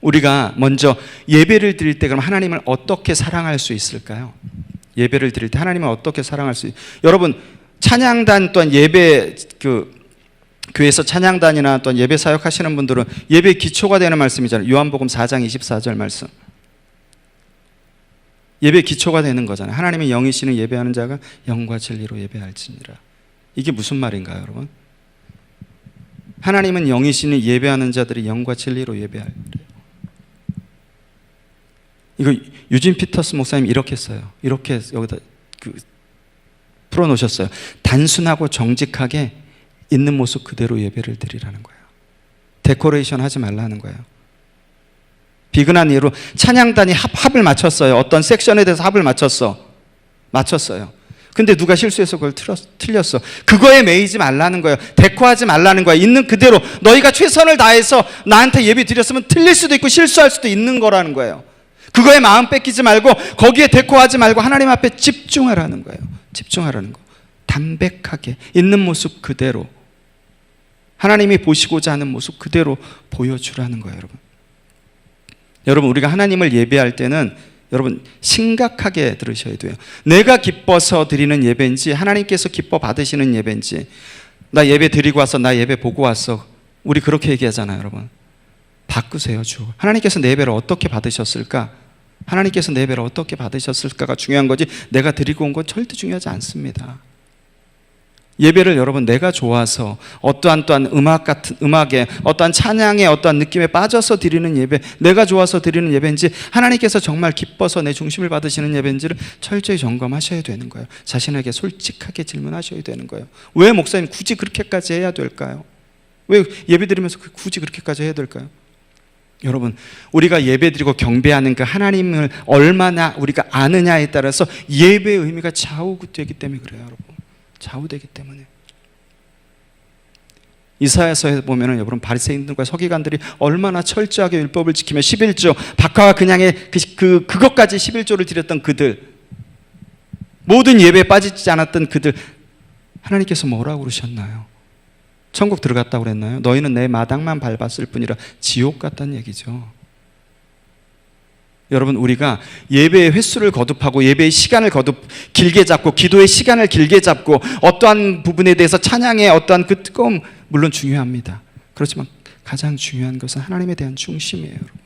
우리가 먼저 예배를 드릴 때 그럼 하나님을 어떻게 사랑할 수 있을까요? 예배를 드릴 때 하나님을 어떻게 사랑할 수 있... 여러분 찬양단 또한 예배 그 교회에서 찬양단이나 또한 예배 사역하시는 분들은 예배 기초가 되는 말씀이잖아요. 요한복음 4장 24절 말씀. 예배 기초가 되는 거잖아요. 하나님의 영이시는 예배하는 자가 영과 진리로 예배할지니라. 이게 무슨 말인가요, 여러분? 하나님은 영이시는 예배하는 자들이 영과 진리로 예배할 이거 유진 피터스 목사님 이렇게 써요. 이렇게 여기다 그 풀어 놓으셨어요. 단순하고 정직하게 있는 모습 그대로 예배를 드리라는 거예요. 데코레이션 하지 말라는 거예요. 비근한 예로 찬양단이 합, 합을 맞췄어요. 어떤 섹션에 대해서 합을 맞췄어. 맞췄어요. 근데 누가 실수해서 그걸 틀었, 틀렸어. 그거에 매이지 말라는 거예요. 데코하지 말라는 거예요. 있는 그대로 너희가 최선을 다해서 나한테 예배 드렸으면 틀릴 수도 있고 실수할 수도 있는 거라는 거예요. 그거에 마음 뺏기지 말고 거기에 데코하지 말고 하나님 앞에 집중하라는 거예요. 집중하라는 거. 담백하게 있는 모습 그대로 하나님이 보시고자 하는 모습 그대로 보여주라는 거예요, 여러분. 여러분 우리가 하나님을 예배할 때는 여러분 심각하게 들으셔야 돼요. 내가 기뻐서 드리는 예배인지 하나님께서 기뻐 받으시는 예배인지 나 예배 드리고 와서 나 예배 보고 왔어. 우리 그렇게 얘기하잖아요, 여러분. 바꾸세요, 주. 하나님께서 내 예배를 어떻게 받으셨을까? 하나님께서 내 예배를 어떻게 받으셨을까가 중요한 거지 내가 드리고 온 건 절대 중요하지 않습니다. 예배를 여러분 내가 좋아서 어떠한 또한 음악 같은 음악에 어떠한 찬양에 어떠한 느낌에 빠져서 드리는 예배 내가 좋아서 드리는 예배인지 하나님께서 정말 기뻐서 내 중심을 받으시는 예배인지를 철저히 점검하셔야 되는 거예요. 자신에게 솔직하게 질문하셔야 되는 거예요. 왜 목사님 굳이 그렇게까지 해야 될까요? 왜 예배 드리면서 굳이 그렇게까지 해야 될까요? 여러분, 우리가 예배 드리고 경배하는 그 하나님을 얼마나 우리가 아느냐에 따라서 예배의 의미가 좌우되기 때문에 그래요, 여러분. 좌우되기 때문에. 이사야서에 보면은 여러분 바리새인들과 서기관들이 얼마나 철저하게 율법을 지키며 11조 박하와 그냥의 그, 그 그것까지 11조를 드렸던 그들 모든 예배에 빠지지 않았던 그들 하나님께서 뭐라고 그러셨나요? 천국 들어갔다고 그랬나요? 너희는 내 마당만 밟았을 뿐이라 지옥 같다는 얘기죠. 여러분 우리가 예배의 횟수를 거듭하고 예배의 시간을 거듭 길게 잡고 기도의 시간을 길게 잡고 어떠한 부분에 대해서 찬양의 어떠한 그 뜨거움 물론 중요합니다. 그렇지만 가장 중요한 것은 하나님에 대한 중심이에요, 여러분.